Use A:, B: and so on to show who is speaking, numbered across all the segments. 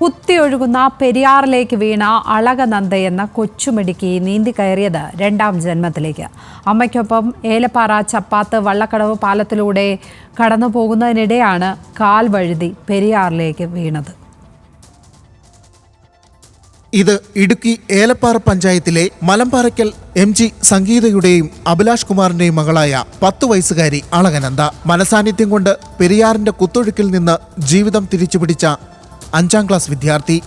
A: കുത്തിയൊഴുകുന്ന പെരിയാറിലേക്ക് വീണ അളകനന്ദ എന്ന കൊച്ചുമിടുക്കി നീന്തി കയറിയത് രണ്ടാം ജന്മത്തിലേക്ക്. അമ്മയ്ക്കൊപ്പം ഏലപ്പാറ ചപ്പാത്ത് വള്ളക്കടവ് പാലത്തിലൂടെ കടന്നു പോകുന്നതിനിടെയാണ് കാൽ വഴുതി പെരിയാറിലേക്ക് വീണത്.
B: ഇത് ഇടുക്കി ഏലപ്പാറ പഞ്ചായത്തിലെ മലമ്പാറയ്ക്കൽ എം ജി സംഗീതയുടെയും അഭിലാഷ് കുമാറിന്റെയും മകളായ പത്തു വയസ്സുകാരി അളകനന്ദ. മനസാന്നിധ്യം കൊണ്ട് പെരിയാറിന്റെ കുത്തൊഴുക്കിൽ നിന്ന് ജീവിതം തിരിച്ചുപിടിച്ച അഞ്ചാം ക്ലാസ് വിദ്യാർത്ഥി.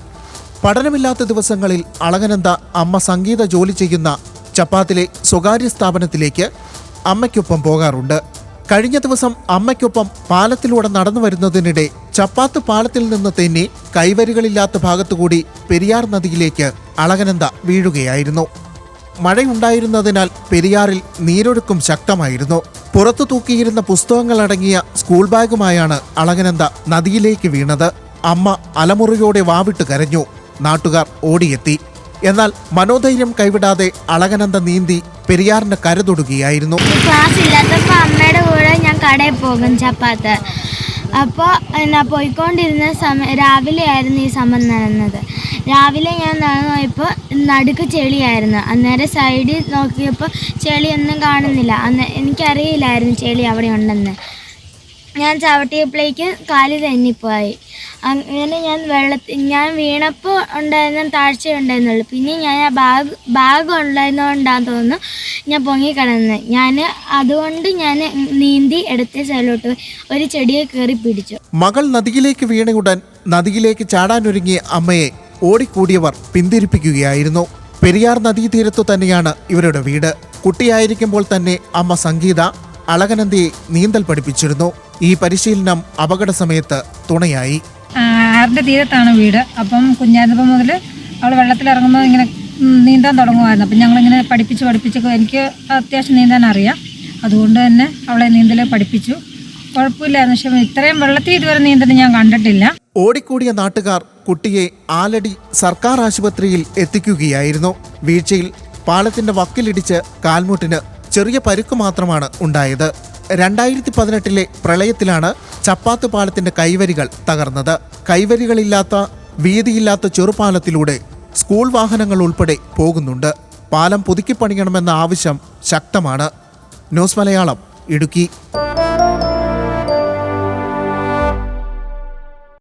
B: പഠനമില്ലാത്ത ദിവസങ്ങളിൽ അളകനന്ദ അമ്മ സംഗീത ജോലി ചെയ്യുന്ന ചപ്പാത്തിലെ സ്വകാര്യ സ്ഥാപനത്തിലേക്ക് അമ്മയ്ക്കൊപ്പം പോകാറുണ്ട്. കഴിഞ്ഞ ദിവസം അമ്മയ്ക്കൊപ്പം പാലത്തിലൂടെ നടന്നു വരുന്നതിനിടെ ചപ്പാത്ത് പാലത്തിൽ നിന്ന് തെന്നി കൈവരികളില്ലാത്ത ഭാഗത്തുകൂടി പെരിയാർ നദിയിലേക്ക് അളകനന്ദ വീഴുകയായിരുന്നു. മഴയുണ്ടായിരുന്നതിനാൽ പെരിയാറിൽ നീരൊഴുക്കും ശക്തമായിരുന്നു. പുറത്തു തൂക്കിയിരുന്ന പുസ്തകങ്ങളടങ്ങിയ സ്കൂൾ ബാഗുമായാണ് അളകനന്ദ നദിയിലേക്ക് വീണത്. അമ്മ അലമുറയോടെ വാവിട്ട് കരഞ്ഞു. നാട്ടുകാർ ഓടിയെത്തി. എന്നാൽ മനോധൈര്യം കൈവിടാതെ അളകനന്ദ നീന്തി പെരിയാറിന് കരതൊടുകയായിരുന്നു.
C: ക്ലാസ് ഇല്ലാത്തപ്പോൾ അമ്മയുടെ കൂടെ ഞാൻ കടയിൽ പോകും ചപ്പാത്ത്. അപ്പോൾ എന്നാ പോയിക്കൊണ്ടിരുന്ന സമയം രാവിലെ ആയിരുന്നു ഈ സമയം നടന്നത്. രാവിലെ ഞാൻ നടന്നു പോയപ്പോൾ നടുക്ക് ചെളിയായിരുന്നു. അന്നേരം സൈഡിൽ നോക്കിയപ്പോൾ ചെളിയൊന്നും കാണുന്നില്ല. അന്ന് എനിക്കറിയില്ലായിരുന്നു ചെളി അവിടെ ഉണ്ടെന്ന്. ഞാൻ ചവിട്ടിയപ്പോഴേക്ക് കാൽ തെന്നിപ്പോയി. അങ്ങനെ ഞാൻ വെള്ളത്തിൽ ഞാൻ വീണപ്പോൾ ഉണ്ടായിരുന്ന താഴ്ച ഉണ്ടായിരുന്നുള്ളൂ പിന്നെ ഞാൻ ആ ബാഗ് ബാഗ് ഉണ്ടായിരുന്നതുകൊണ്ടാന്ന് തോന്നുന്നു ഞാൻ പൊങ്ങിക്കിടന്നത് ഞാൻ അതുകൊണ്ട് ഞാൻ നീന്തി എടുത്ത സ്ഥലോട്ട് ഒരു ചെടിയെ കയറി പിടിച്ചു.
B: മകൾ നദിയിലേക്ക് വീണയുടൻ നദിയിലേക്ക് ചാടാനൊരുങ്ങിയ അമ്മയെ ഓടിക്കൂടിയവർ പിന്തിരിപ്പിക്കുകയായിരുന്നു. പെരിയാർ നദീതീരത്തു തന്നെയാണ് ഇവരുടെ വീട്. കുട്ടിയായിരിക്കുമ്പോൾ തന്നെ അമ്മ സംഗീത അളകനന്ദിയെ നീന്തൽ പഠിപ്പിച്ചിരുന്നു. ഈ പരിശീലനം അപകട സമയത്ത് തുണയായി.
D: ആറിന്റെ തീരത്താണ് വീട്? അപ്പം കുഞ്ഞായിരുന്നപ്പം മുതൽ അവൾ വെള്ളത്തിലിറങ്ങുമ്പോൾ ഇങ്ങനെ നീന്താൻ തുടങ്ങുമായിരുന്നു. അപ്പം ഞങ്ങളിങ്ങനെ പഠിപ്പിച്ച് പഠിപ്പിച്ചൊക്കെ എനിക്ക് അത്യാവശ്യം നീന്താൻ അറിയാം. അതുകൊണ്ട് തന്നെ അവളെ നീന്തൽ പഠിപ്പിച്ചു. കുഴപ്പമില്ലായിരുന്നു. പക്ഷെ ഇത്രയും വെള്ളത്തിൽ ഇതുവരെ നീന്തൽ ഞാൻ കണ്ടിട്ടില്ല.
B: ഓടിക്കൂടിയ നാട്ടുകാർ കുട്ടിയെ ആലടി സർക്കാർ ആശുപത്രിയിൽ എത്തിക്കുകയായിരുന്നു. വീഴ്ചയിൽ പാലത്തിന്റെ വക്കിലിടിച്ച് കാൽമുട്ടിന് ചെറിയ പരുക്ക് മാത്രമാണ് ഉണ്ടായത്. രണ്ടായിരത്തി പതിനെട്ടിലെ പ്രളയത്തിലാണ് ചപ്പാത്ത് പാലത്തിന്റെ കൈവരികൾ തകർന്നത്. കൈവരികളില്ലാത്ത വീതിയില്ലാത്ത ചെറുപാലത്തിലൂടെ സ്കൂൾ വാഹനങ്ങൾ ഉൾപ്പെടെ പോകുന്നുണ്ട്. പാലം പുതുക്കിപ്പണിയണമെന്ന ആവശ്യം ശക്തമാണ്. ന്യൂസ് മലയാളം ഇടുക്കി.